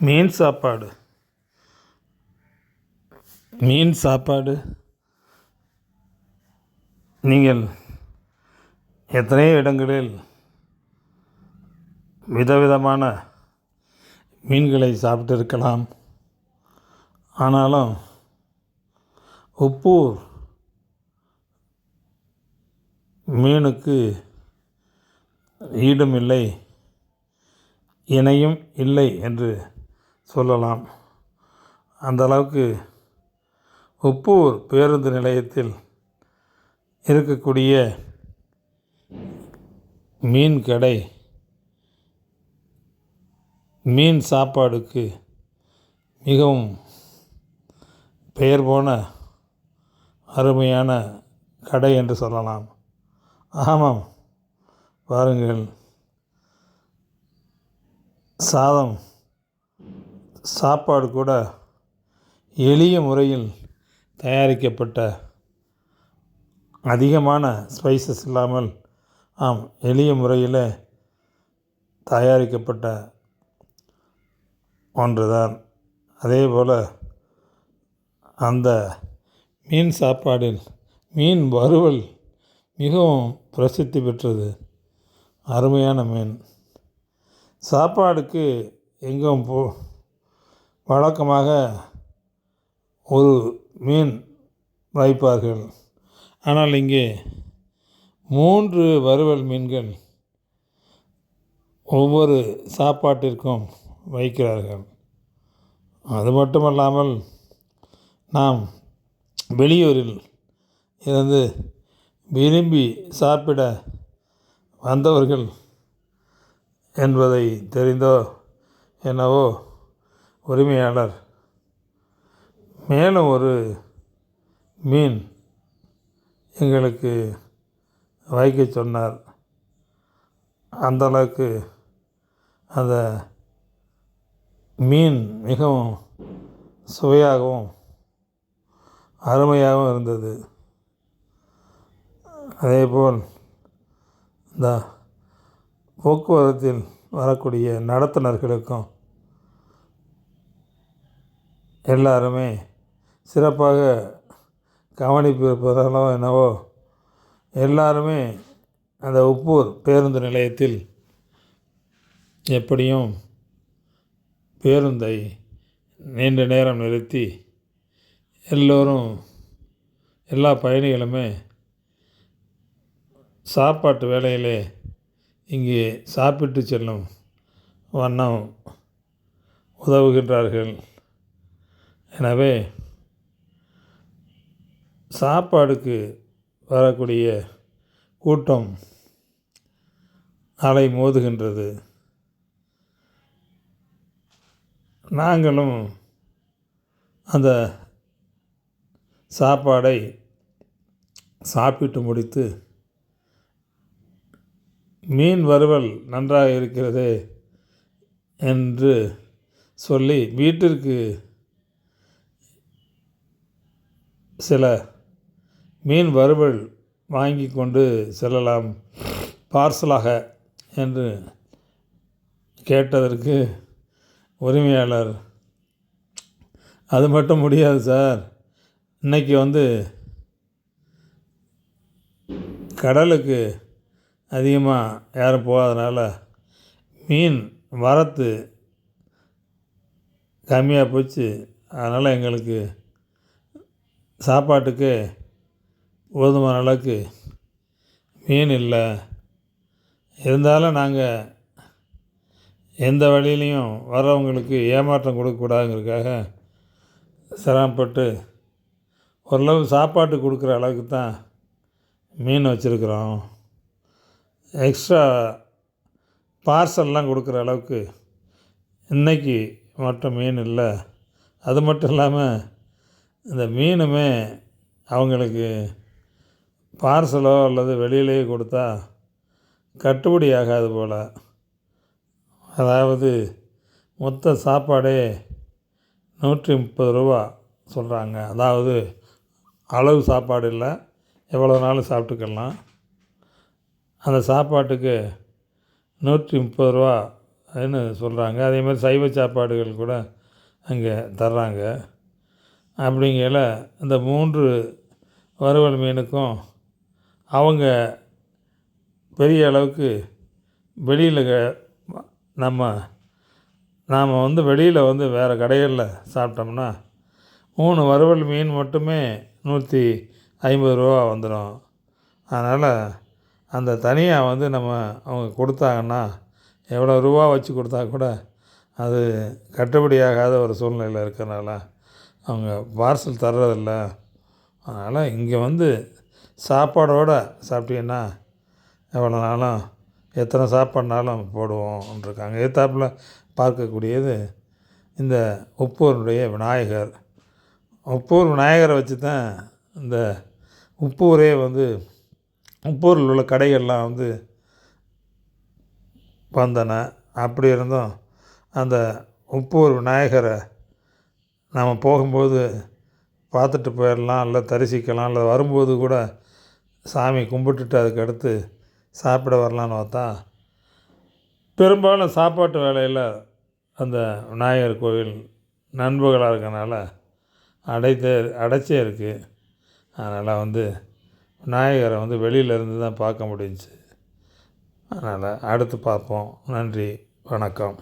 மீன் சாப்பாடு. மீன் சாப்பாடு. நீங்கள் எத்தனையோ இடங்களில் விதவிதமான மீன்களை சாப்பிட்டு இருக்கலாம் ஆனாலும் உப்பூர் மீனுக்கு ஈடும் இல்லை இணையும் இல்லை என்று சொல்லலாம். அந்த அளவுக்கு உப்பூர் பேருந்து நிலையத்தில் இருக்கக்கூடிய மீன் கடை மீன் சாப்பாடுக்கு மிகவும் பெயர் போன அருமையான கடை என்று சொல்லலாம். ஆமாம் பாருங்கள். சாதம் சாப்பாடு கூட எளிய முறையில் தயாரிக்கப்பட்ட அதிகமான ஸ்பைசஸ் இல்லாமல் ஆம் எளிய முறையில் தயாரிக்கப்பட்ட ஒன்றுதான். அதே போல் அந்த மீன் சாப்பாடில் மீன் வறுவல் மிகவும் பிரசித்தி பெற்றது. அருமையான மீன். சாப்பாடுக்கு எங்கும் போ வழக்கமாக ஒரு மீன் வைப்பார்கள். ஆனால் இங்கே மூன்று வறுவல் மீன்கள் ஒவ்வொரு சாப்பாட்டிற்கும் வைக்கிறார்கள். அது மட்டுமல்லாமல் நாம் வெளியூரில் இருந்து விரும்பி சாப்பிட வந்தவர்கள் என்பதை தெரிந்தோ என்னவோ உரிமையாளர். மேலும் ஒரு மீன் எங்களுக்கு வைக்க சொன்னார். அந்தளவுக்கு அந்த மீன் மிகவும் சுவையாகவும் அருமையாகவும் இருந்தது. அதேபோல் இந்த போக்குவரத்தில் வரக்கூடிய நடத்துனர்களுக்கும் எல்லாருமே சிறப்பாக கவனிப்பு இருப்பதாலோ என்னவோ எல்லாருமே அந்த உப்பூர் பேருந்து நிலையத்தில் எப்படியும் பேருந்தை நீண்ட நேரம் நிறுத்தி எல்லோரும் எல்லா பயணிகளுமே சாப்பாட்டு வேளையிலே இங்கே சாப்பிட்டு செல்லும் வண்ணம் உதவுகின்றார்கள். எனவே சாப்பாடுக்கு வரக்கூடிய கூட்டம் அலை மோதுகின்றது. நாங்களும் அந்த சாப்பாடை சாப்பிட்டு முடித்து மீன் வறுவல் நன்றாக இருக்கிறது என்று சொல்லி வீட்டிற்கு சில மீன் வறுவல் வாங்கி கொண்டு செல்லலாம் பார்சலாக என்று கேட்டதற்கு உரிமையாளர் அது மட்டும் முடியாது சார். இன்றைக்கி வந்து கடலுக்கு அதிகமாக யாரும் போகாதனால மீன் வரத்து கம்மியாக போச்சு. அதனால் எங்களுக்கு சாப்பாட்டுக்கு போதுமான அளவுக்கு மீன் இல்லை. இருந்தாலும் நாங்கள் எந்த வழியிலையும் வர்றவங்களுக்கு ஏமாற்றம் கொடுக்கக்கூடாதுங்கிறதுக்காக சிரமப்பட்டு ஓரளவு சாப்பாட்டு கொடுக்குற அளவுக்கு தான் மீன் வச்சுருக்குறோம். எக்ஸ்ட்ரா பார்சல்லாம் கொடுக்குற அளவுக்கு இன்றைக்கி மட்டும் மீன் இல்லை. அது மட்டும் இல்லாமல் இந்த மீனுமே அவங்களுக்கு பார்சலோ அல்லது வெளியிலேயே கொடுத்தா கட்டுப்படி ஆகாது போல். அதாவது மொத்த சாப்பாடே நூற்றி முப்பது ரூபா சொல்கிறாங்க அதாவது அளவு சாப்பாடு இல்லை. எவ்வளோ நாளும் சாப்பிட்டுக்கலாம். அந்த சாப்பாட்டுக்கு நூற்றி முப்பது ரூபான்னு சொல்கிறாங்க அதே மாதிரி சைவ சாப்பாடுகள் கூட அங்கே தர்றாங்க. அப்படிங்கையில் இந்த மூன்று வறுவல் மீனுக்கும் அவங்க பெரிய அளவுக்கு வெளியில் நம்ம நாம் வந்து வெளியில் வந்து வேறு கடைகளில் சாப்பிட்டோம்னா மூணு வறுவல் மீன் மட்டுமே நூற்றி ஐம்பது ரூபா வந்துடும் அதனால் அந்த தனியாக வந்து நம்ம அவங்க கொடுத்தாங்கன்னா எவ்வளோ ரூபா வச்சு கொடுத்தா கூட அது கட்டுப்படியாகாத ஒரு சூழ்நிலையில் இருக்கிறனால அவங்க பார்சல் தர்றதில்ல. அதனால் இங்கே வந்து சாப்பாடோடு சாப்பிட்டீங்கன்னா எவ்வளோ நாளும் எத்தனை சாப்பாடுனாலும் போடுவோம்ன்ருக்காங்க எதுத்தாப்புல பார்க்கக்கூடியது இந்த உப்பூருடைய விநாயகர். உப்பூர் விநாயகரை வச்சு தான் இந்த உப்பூரே வந்து உப்பூரில் உள்ள கடைகள்லாம் வந்து வந்தன. அப்படி இருந்தும் அந்த உப்பூர் விநாயகரை நாம் போகும்போது பார்த்துட்டு போயிடலாம் இல்லை தரிசிக்கலாம் இல்லை வரும்போது கூட சாமி கும்பிட்டுட்டு அதுக்கடுத்து சாப்பிட வரலான்னு பார்த்தா பெரும்பாலும் சாப்பாட்டு வேலையில் அந்த விநாயகர் கோவில் நண்பர்களாக இருக்கனால அடைத்தே அடைச்சே இருக்குது அதனால் வந்து விநாயகரை வந்து வெளியில் இருந்து தான் பார்க்க முடிஞ்சுச்சு அதனால் அடுத்து பார்ப்போம். நன்றி வணக்கம்.